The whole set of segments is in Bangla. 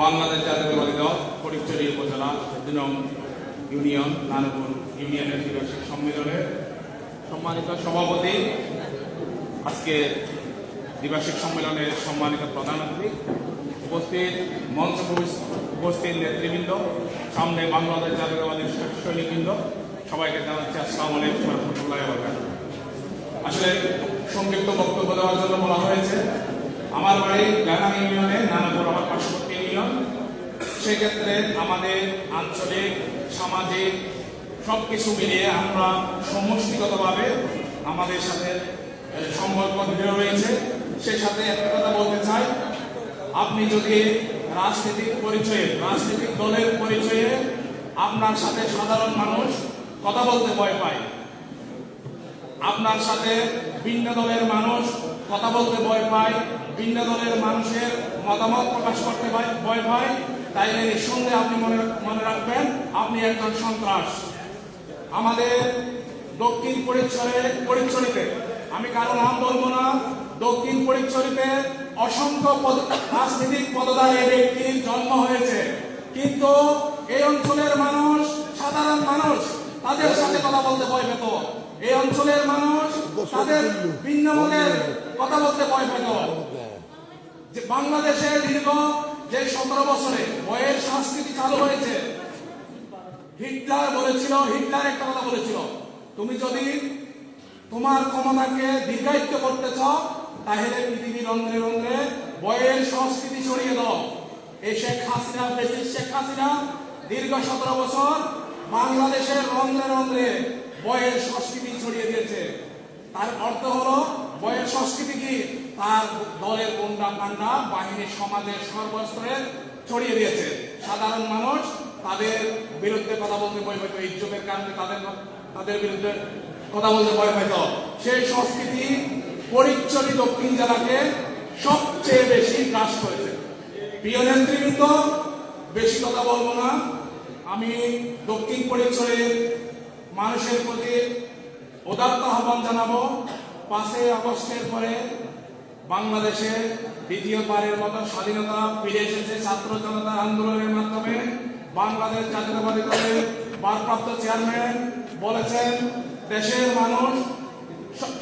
বাংলাদেশ জাতীয়তাবাদী দল ফটিকছড়ি উপজেলা নং ইউনিয়ন নানপুর ইউনিয়নের দ্বিবার্ষিক সম্মেলনের সম্মানিত সভাপতি, আজকে দ্বিবার্ষিক সম্মেলনের সম্মানিত প্রধান অতিথি, উপস্থিত মঞ্চ উপস্থিত নেতৃবৃন্দ, সামনে বাংলাদেশ জাতীয়তাবাদী সৈনিকবৃন্দ, সবাইকে জানাচ্ছি আসসালামু আলাইকুম রহমতুল্লাহ আসলে সংক্ষিপ্ত বক্তব্য দেওয়ার জন্য বলা হয়েছে আমার বাড়ি গাগান ইউনিয়নে নানাপুর আমার পার্শ্ববর্তী ইউনিয়ন। সেক্ষেত্রে আমাদের আঞ্চলিক, সামাজিক সব কিছু মিলিয়ে আমরা সমষ্টিগতভাবে আমাদের সাথে সম্পর্ক দৃঢ় রয়েছে। সে সাথে একটা কথা বলতে চাই, আপনি যদি রাজনৈতিক পরিচয়ে, রাজনৈতিক দলের পরিচয়ে আপনার সাথে সাধারণ মানুষ কথা বলতে ভয় পায়, আপনার সাথে ভিন্ন দলের মানুষ কথা বলতে ভয় পায়, ভিন্ন দলের মানুষের মতামত প্রকাশ করতে ভয়- পায়। তাইলে নিঃসন্দেহে আপনি মনে মনে রাখবেন, আপনি একজন সন্ত্রাস। আমাদের দক্ষিণ পরিচরে পরিচরিতে আমি কারও নাম বলব না, দক্ষিণ পরিচরিতে অসংখ্য রাজনৈতিক পদধারী ব্যক্তির জন্ম হয়েছে। কিন্তু এই অঞ্চলের মানুষ সাধারণ মানুষ, তাদের সাথে কথা বলতে ভয় পেত। এই অঞ্চলের মানুষ তাদের ভিন্ন মনের কথা বলতে ভয় পেত। যে বাংলাদেশে দীর্ঘ যে সতেরো বছরে বয়ের সংস্কৃতি চালু হয়েছে, হিটলার বলেছিল, হিটলার একটা কথা বলেছিল, তুমি যদি তোমার ক্ষমতাকে দীর্ঘায়িত্ব করতে চাও, তাহলে পৃথিবীর রন্ধ্রে রন্ধ্রে বয়ের সংস্কৃতি ছড়িয়ে দাও। এই শেখ হাসিনা, প্রেসিডেন্ট শেখ হাসিনা দীর্ঘ সতেরো বছর বাংলাদেশের রন্ধ্রে রন্ধ্রে বয়ের সংস্কৃতি ছড়িয়ে দিয়েছে। তার অর্থ হলো বয়ের সংস্কৃতি কি? তার দলের গুন্ডা পান্ডা বাহিনী সমাজের সর্বস্তরে ছড়িয়ে দিয়েছে। সাধারণ মানুষ তাদের বিরুদ্ধে কথা বলতে ভয় পেত ইজ্জতের কারণে তাদের তাদের বিরুদ্ধে কথা বলতে ভয় পেত সেই সংস্কৃতি পরিচয় দক্ষিণ জেলাকে সবচেয়ে বেশি গ্রাস করেছে। প্রিয় নেতৃবৃন্দ, বেশি কথা বলব না। আমি দক্ষিণ পরিচয়ের মানুষের প্রতি উদাত্ত আহ্বান জানাব, পাঁচই আগস্টের পরে বাংলাদেশে দ্বিতীয়বারের মতো স্বাধীনতা ফিরে এসেছে ছাত্র জনতা আন্দোলনের মাধ্যমে। বাংলাদেশ জাতীয়তাবাদী দলের ভারপ্রাপ্ত চেয়ারম্যান বলেছেন, দেশের মানুষ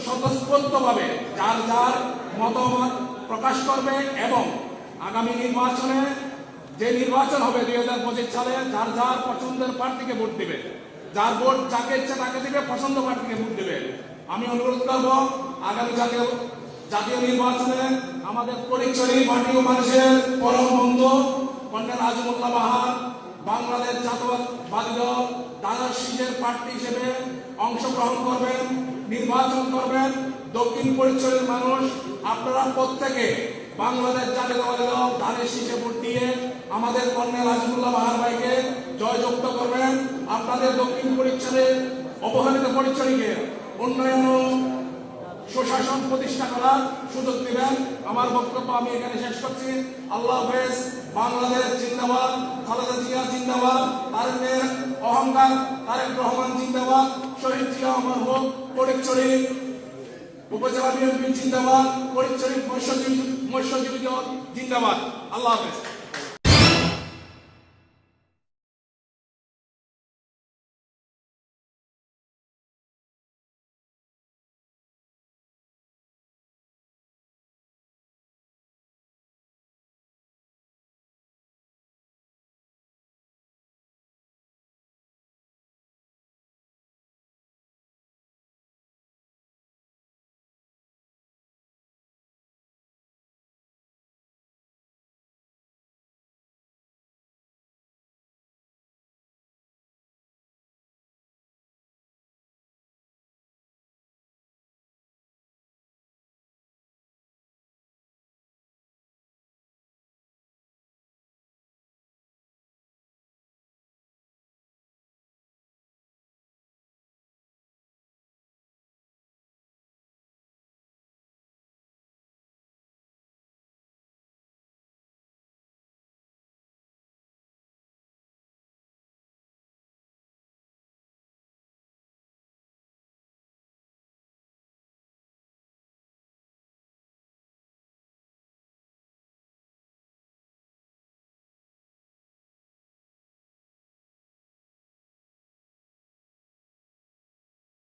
স্বতঃস্ফূর্তভাবে যার যার মতামত প্রকাশ করবে এবং আগামী নির্বাচনে যে নির্বাচন হবে দুই হাজার পঁচিশ সালে, যার যার পছন্দের প্রার্থীকে ভোট দিবে। যার ভোট যাকে ইচ্ছা তাকে দিবে, পছন্দ প্রার্থীকে ভোট দিবে। আমি অনুরোধ করব, আগামী জাতীয় জাতীয় নির্বাচনে আমাদের পরিচয় পার্টি ও মানুষের পরম বন্ধু কর্নেল আজমুল্লাহ বাহার, বাংলাদেশ জাতীয়বাদী দল দাদার শীষের প্রার্থী হিসেবে অংশগ্রহণ করবেন, নির্বাচন করবেন। দক্ষিণ পরিচয়ের মানুষ, আপনারা প্রত্যেকে বাংলাদেশ জাতীয়তাবাদী দল ধানের শীষে ভোট দিয়ে আমাদের কর্নেল আজমুল্লাহ বাহার ভাইকে জয়যুক্ত করবেন। আপনাদের দক্ষিণ পরিচয়ে অবহেলিত পরিচয়কে উন্নয়ন ও সুশাসন প্রতিষ্ঠা করার সুযোগ দিবেন। আমার বক্তব্য আমি এখানে শেষ করছি। আল্লাহ হাফেজ, বাংলাদেশ জিন্দাবাদ, খালেদা জিয়া জিন্দাবাদ তারেকের অহংকার, তারেক রহমান জিন্দাবাদ, শহীদ জিয়া আমার হোক পরিচরি উপজেলা বিএনপি জিন্দাবাদ পরিচরি মৎস্যজীবী মৎস্যজীবী জিন্দাবাদ। আল্লাহ হাফেজ।